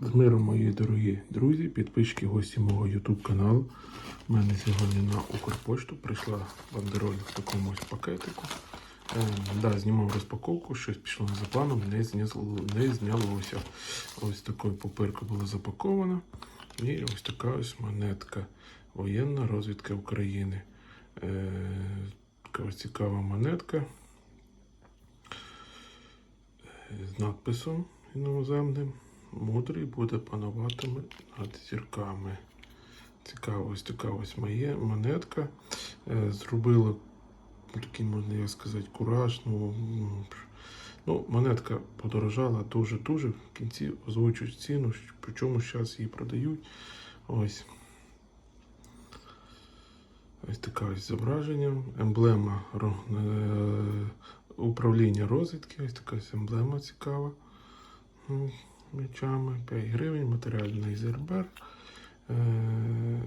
З миром, мої дорогі друзі, підписчики, гості мого YouTube каналу. У мене сьогодні на Укрпошту прийшла бандероль в такому ось пакетику. Е, да, знімав розпаковку, щось пішло не за планом, не, зняло, не знялося. Ось такою папиркою була запакована. І ось така ось монетка. Воєнна розвідка України. Е, така ось цікава монетка з надписом іноземним. Мудрий буде пануватиме над зірками. Цікава ось така монетка. Е, Зробила такий, можна я сказати, кураж. Ну, ну, монетка подорожала дуже-дуже. В кінці озвучують ціну, причому зараз її продають. Ось. Ось така ось зображення. Емблема е, управління розвідки. Ось така ось емблема цікава. Мечами 5 гривень, матеріальний зербер. Е,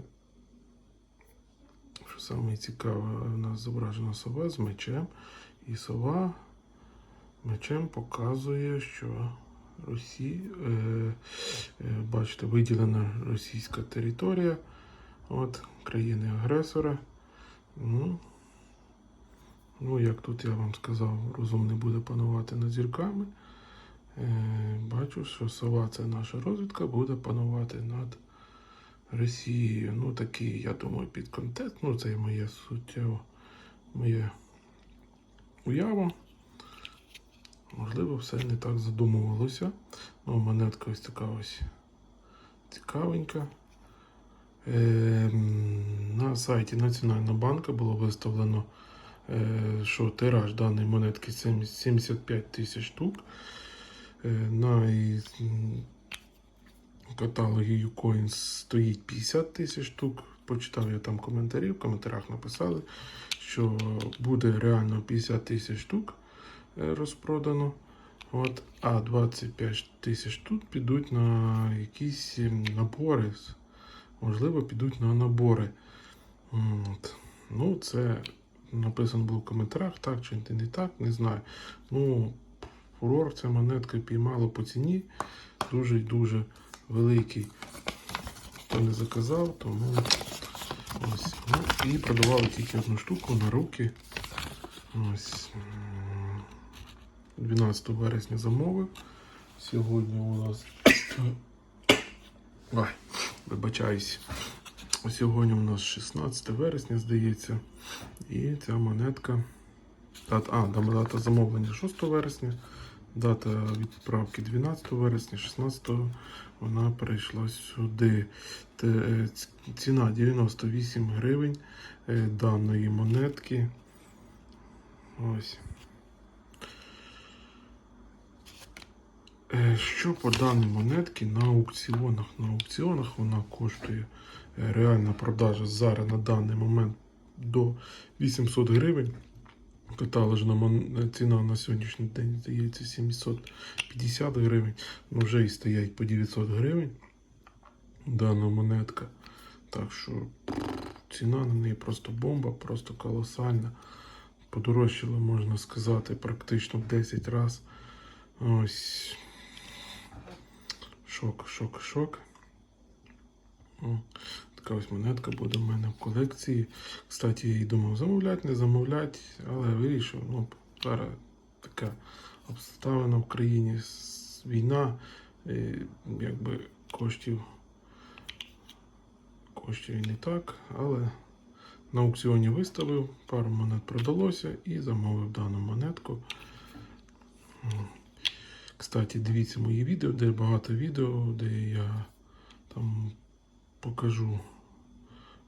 Що саме цікаве, у нас зображена сова з мечем. І сова мечем показує, що Росі, е, е, бачите, виділена російська територія от, країни-агресора. Ну, ну, як тут я вам сказав, розум не буде панувати над зірками. Бачу, що сова це наша розвідка, буде панувати над Росією. Ну, такий, я думаю, підконтент. Ну, це моє суттєво, моє уява. Можливо, все не так задумувалося. Ну, монетка ось така ось цікавенька. Е, на сайті Національного банку було виставлено, е, що тираж даної монетки 75 тисяч штук. Е, На каталогі Ucoin стоїть 50 тисяч штук. Почитав я там коментарі, в коментарях написали, що буде реально 50 тисяч штук е, розпродано. От, а 25 тисяч штук підуть на якісь набори. Можливо, підуть на набори. От. Ну, це написано було в коментарях, так чи не так, не знаю. Ну, фурор ця монетка піймала по ціні. Дуже й дуже великий. Хто не заказав, тому ось. Ну, і продавали тільки одну штуку на руки. Ось. 12 вересня замовив. Сьогодні у нас. Ой, вибачаюсь. Сьогодні у нас 16 вересня, здається. І ця монетка. А, дата замовлення 6 вересня, дата відправки 12 вересня, 16 вона перейшла сюди. Е, ціна 98 гривень е, даної монетки. Ось. Е, Що по даній монетці на аукціонах? На аукціонах вона коштує реальна продажа зараз на даний момент до 800 гривень. Каталожна ціна на сьогоднішній день здається 750 гривень. Ну вже і стоять по 900 гривень. Дана монетка. Так що ціна на неї просто бомба, просто колосальна. Подорожчала, можна сказати, практично в 10 разів. Ось. Шок, шок, шок. Така ось монетка буде в мене в колекції. Кстати, я її думав замовляти, не замовляти, але вирішив. Ну, зараз така обставина в країні, війна, і, якби коштів, коштів не так, але на аукціоні виставив, пару монет продалося і замовив дану монетку. Кстати, дивіться мої відео, де багато відео, де я там покажу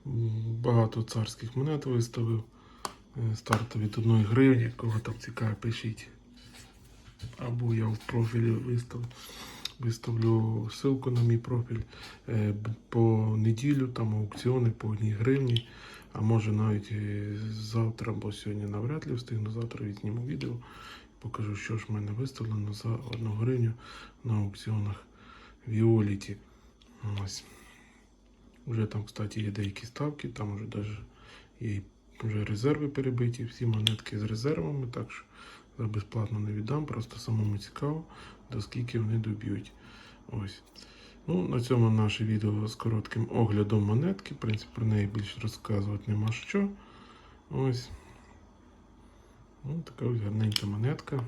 багато царських монет виставив. Е, Старт від 1 гривні, кого там цікаво, пишіть. Або я в профілі вистав, виставлю ссылку на мій профіль. Е, По неділю там аукціони по 1 гривні. А може навіть завтра, бо сьогодні навряд ли встигну, завтра відзніму відео. Покажу, що ж в мене виставлено за 1 гривню на аукціонах Віоліті. Ось. Вже там, кстати, є деякі ставки, там вже даже є вже резерви перебиті, всі монетки з резервами, так що безплатно не віддам, просто самому цікаво, до скільки вони доб'ють. Ось. Ну, на цьому наше відео з коротким оглядом монетки. В принципі, про неї більше розказувати нема що. Ось. Ну, така ось гарненька монетка.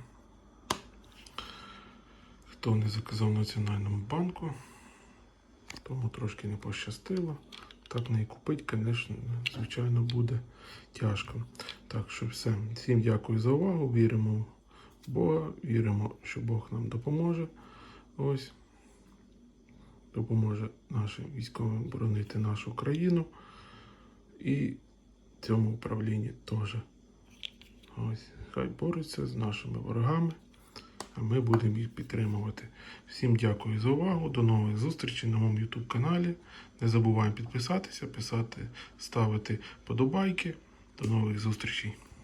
Хто не заказав Національному банку, тому трошки не пощастило. Так не купити, звісно, звичайно, буде тяжко. Так що все. Всім дякую за увагу. Віримо в Бога, віримо, що Бог нам допоможе. Ось. Допоможе нашим військовим боронити нашу країну. І цьому управлінні теж. Ось. Хай бореться з нашими ворогами. А ми будемо їх підтримувати. Всім дякую за увагу. До нових зустрічей на моєму YouTube каналі. Не забуваємо підписатися, писати, ставити подобайки. До нових зустрічей.